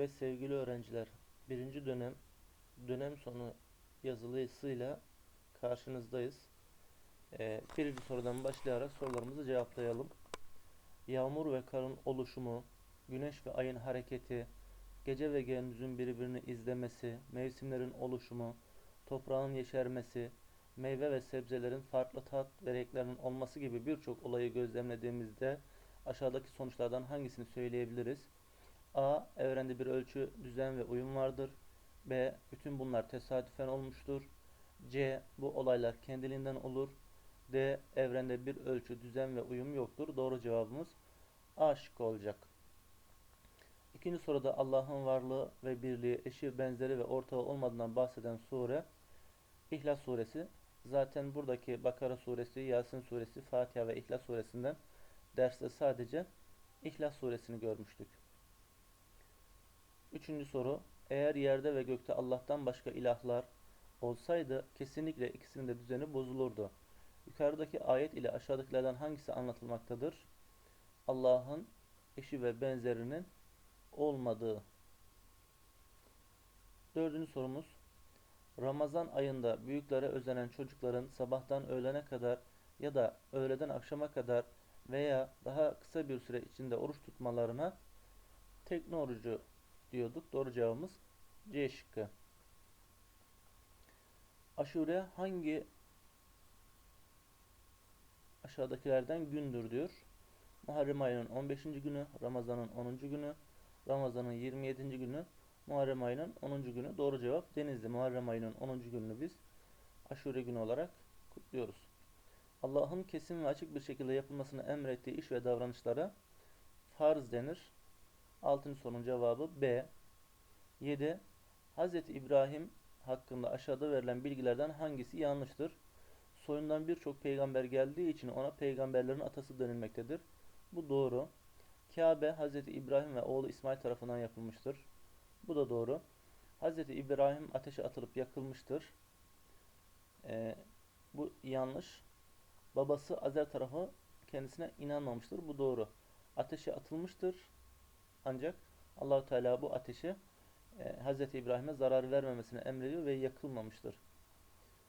Evet sevgili öğrenciler, birinci dönem dönem sonu yazılısıyla karşınızdayız. Ee, birinci sorudan başlayarak sorularımızı cevaplayalım. Yağmur ve karın oluşumu, güneş ve ayın hareketi, gece ve gündüzün birbirini izlemesi, mevsimlerin oluşumu, toprağın yeşermesi, meyve ve sebzelerin farklı tat ve renklerinin olması gibi birçok olayı gözlemlediğimizde aşağıdaki sonuçlardan hangisini söyleyebiliriz? A. Evrende bir ölçü, düzen ve uyum vardır. B. Bütün bunlar tesadüfen olmuştur. C. Bu olaylar kendiliğinden olur. D. Evrende bir ölçü, düzen ve uyum yoktur. Doğru cevabımız A şıkkı olacak. İkinci soruda Allah'ın varlığı ve birliği, eşi, benzeri ve ortağı olmadığından bahseden sure İhlas suresi. Zaten buradaki Bakara suresi, Yasin suresi, Fatiha ve İhlas suresinden derste sadece İhlas suresini görmüştük. Üçüncü soru. Eğer yerde ve gökte Allah'tan başka ilahlar olsaydı kesinlikle ikisinin de düzeni bozulurdu. Yukarıdaki ayet ile aşağıdakilerden hangisi anlatılmaktadır? Allah'ın eşi ve benzerinin olmadığı. Dördüncü sorumuz. Ramazan ayında büyüklere özenen çocukların sabahtan öğlene kadar ya da öğleden akşama kadar veya daha kısa bir süre içinde oruç tutmalarına tekne orucu diyorduk. Doğru cevabımız C şıkkı. Aşure hangi aşağıdakilerden gündür diyor. Muharrem ayının 15. günü, Ramazan'ın 10. günü, Ramazan'ın 27. günü, Muharrem ayının 10. günü. Doğru cevap Denizli. Muharrem ayının 10. gününü biz aşure günü olarak kutluyoruz. Allah'ın kesin ve açık bir şekilde yapılmasını emrettiği iş ve davranışlara farz denir. 6. sorunun cevabı B. 7. Hz. İbrahim hakkında aşağıda verilen bilgilerden hangisi yanlıştır? Soyundan birçok peygamber geldiği için ona peygamberlerin atası denilmektedir. Bu doğru. Kabe Hz. İbrahim ve oğlu İsmail tarafından yapılmıştır. Bu da doğru. Hz. İbrahim ateşe atılıp yakılmıştır. Ee, bu yanlış. Babası Azer tarafı kendisine inanmamıştır. Bu doğru. Ateşe atılmıştır. Ancak Allahu Teala bu ateşi e, Hz. İbrahim'e zarar vermemesine emrediyor ve yakılmamıştır.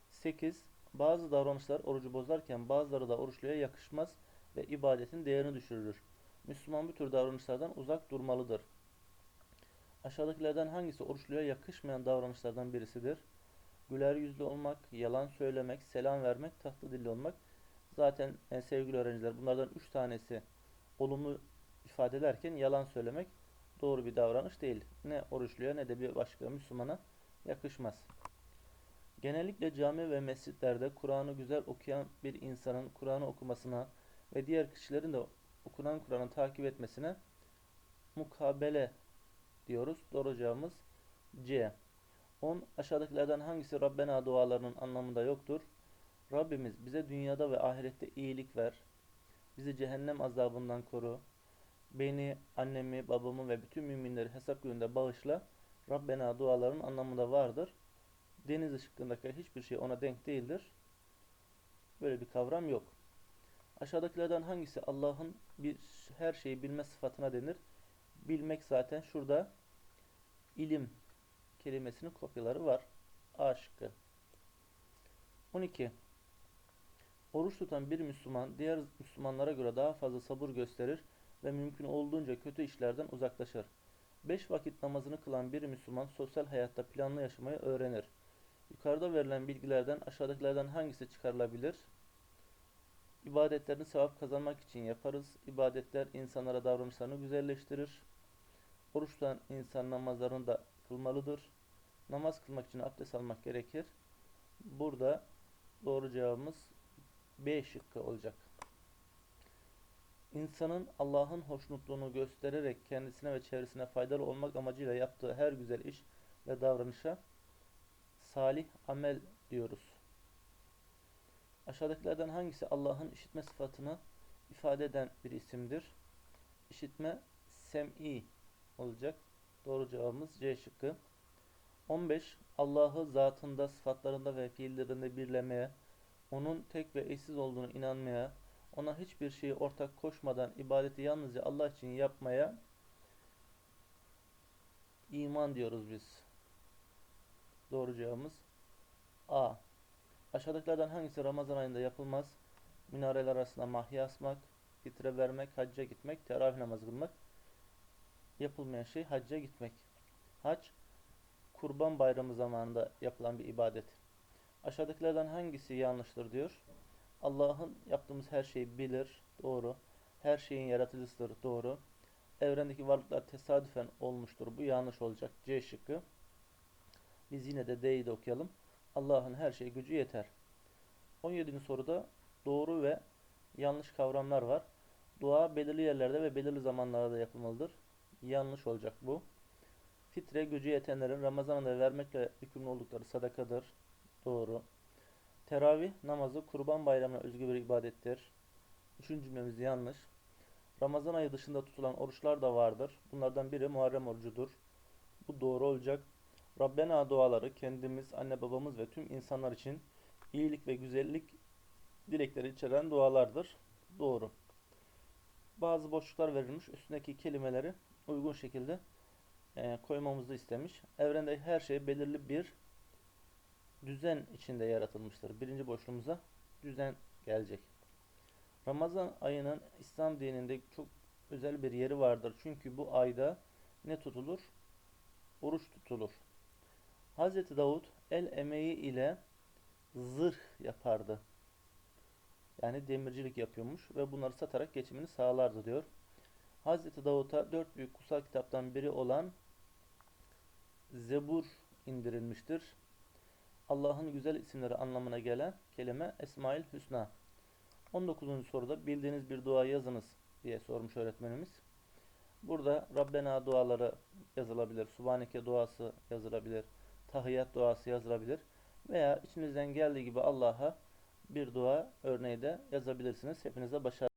8. Bazı davranışlar orucu bozarken bazıları da oruçluya yakışmaz ve ibadetin değerini düşürür. Müslüman bu tür davranışlardan uzak durmalıdır. Aşağıdakilerden hangisi oruçluya yakışmayan davranışlardan birisidir? Güler yüzlü olmak, yalan söylemek, selam vermek, tatlı dilli olmak. Zaten e, sevgili öğrenciler bunlardan 3 tanesi olumlu ifade ederken yalan söylemek doğru bir davranış değil. Ne oruçluya ne de bir başka Müslümana yakışmaz. Genellikle cami ve mescitlerde Kur'an'ı güzel okuyan bir insanın Kur'an'ı okumasına ve diğer kişilerin de okunan Kur'an'ı takip etmesine mukabele diyoruz. Doğru cevabımız C. 10. Aşağıdakilerden hangisi Rabbena dualarının anlamında yoktur? Rabbimiz bize dünyada ve ahirette iyilik ver. Bizi cehennem azabından koru. Beni, annemi, babamı ve bütün müminleri hesap gününde bağışla. Rabbena duaların anlamında vardır. Deniz ışıkındaki hiçbir şey ona denk değildir. Böyle bir kavram yok. Aşağıdakilerden hangisi Allah'ın bir her şeyi bilme sıfatına denir? Bilmek zaten şurada ilim kelimesinin kopyaları var. A şıkkı. 12. Oruç tutan bir Müslüman diğer Müslümanlara göre daha fazla sabır gösterir ve mümkün olduğunca kötü işlerden uzaklaşır. Beş vakit namazını kılan bir Müslüman sosyal hayatta planlı yaşamayı öğrenir. Yukarıda verilen bilgilerden aşağıdakilerden hangisi çıkarılabilir? İbadetlerini sevap kazanmak için yaparız. İbadetler insanlara davranışlarını güzelleştirir. Oruç tutan insan namazlarını da kılmalıdır. Namaz kılmak için abdest almak gerekir. Burada doğru cevabımız B şıkkı olacak. İnsanın Allah'ın hoşnutluğunu göstererek kendisine ve çevresine faydalı olmak amacıyla yaptığı her güzel iş ve davranışa salih amel diyoruz. Aşağıdakilerden hangisi Allah'ın işitme sıfatını ifade eden bir isimdir? İşitme sem'i olacak. Doğru cevabımız C şıkkı. 15. Allah'ı zatında, sıfatlarında ve fiillerinde birlemeye, onun tek ve eşsiz olduğunu inanmaya, ona hiçbir şeyi ortak koşmadan ibadeti yalnızca Allah için yapmaya iman diyoruz biz. Doğru cevabımız A. Aşağıdakilerden hangisi Ramazan ayında yapılmaz? Minareler arasında mahya asmak, fitre vermek, hacca gitmek, teravih namazı kılmak. Yapılmayan şey hacca gitmek. Hac, kurban bayramı zamanında yapılan bir ibadet. Aşağıdakilerden hangisi yanlıştır diyor. Allah'ın yaptığımız her şeyi bilir, doğru. Her şeyin yaratıcısıdır, doğru. Evrendeki varlıklar tesadüfen olmuştur, bu yanlış olacak. C şıkkı. Biz yine de D'yi de okuyalım. Allah'ın her şeye gücü yeter. 17. soruda doğru ve yanlış kavramlar var. Dua belirli yerlerde ve belirli zamanlarda yapılmalıdır. Yanlış olacak bu. Fitre gücü yetenlerin Ramazan'da vermekle yükümlü oldukları sadakadır. Doğru. Teravih namazı kurban bayramına özgü bir ibadettir. Üçüncü cümlemiz yanlış. Ramazan ayı dışında tutulan oruçlar da vardır. Bunlardan biri Muharrem orucudur. Bu doğru olacak. Rabbena duaları kendimiz, anne babamız ve tüm insanlar için iyilik ve güzellik dilekleri içeren dualardır. Doğru. Bazı boşluklar verilmiş. Üstündeki kelimeleri uygun şekilde koymamızı istemiş. Evrende her şey belirli bir düzen içinde yaratılmıştır. Birinci boşluğumuza düzen gelecek. Ramazan ayının İslam dininde çok özel bir yeri vardır. Çünkü bu ayda ne tutulur? Oruç tutulur. Hazreti Davud el emeği ile zırh yapardı. Yani demircilik yapıyormuş ve bunları satarak geçimini sağlardı diyor. Hazreti Davud'a dört büyük kutsal kitaptan biri olan Zebur indirilmiştir. Allah'ın güzel isimleri anlamına gelen kelime Esmail Hüsna. 19. soruda bildiğiniz bir dua yazınız diye sormuş öğretmenimiz. Burada Rabbena duaları yazılabilir, Subhaneke duası yazılabilir, Tahiyyat duası yazılabilir veya içinizden geldiği gibi Allah'a bir dua örneği de yazabilirsiniz. Hepinize başarılar.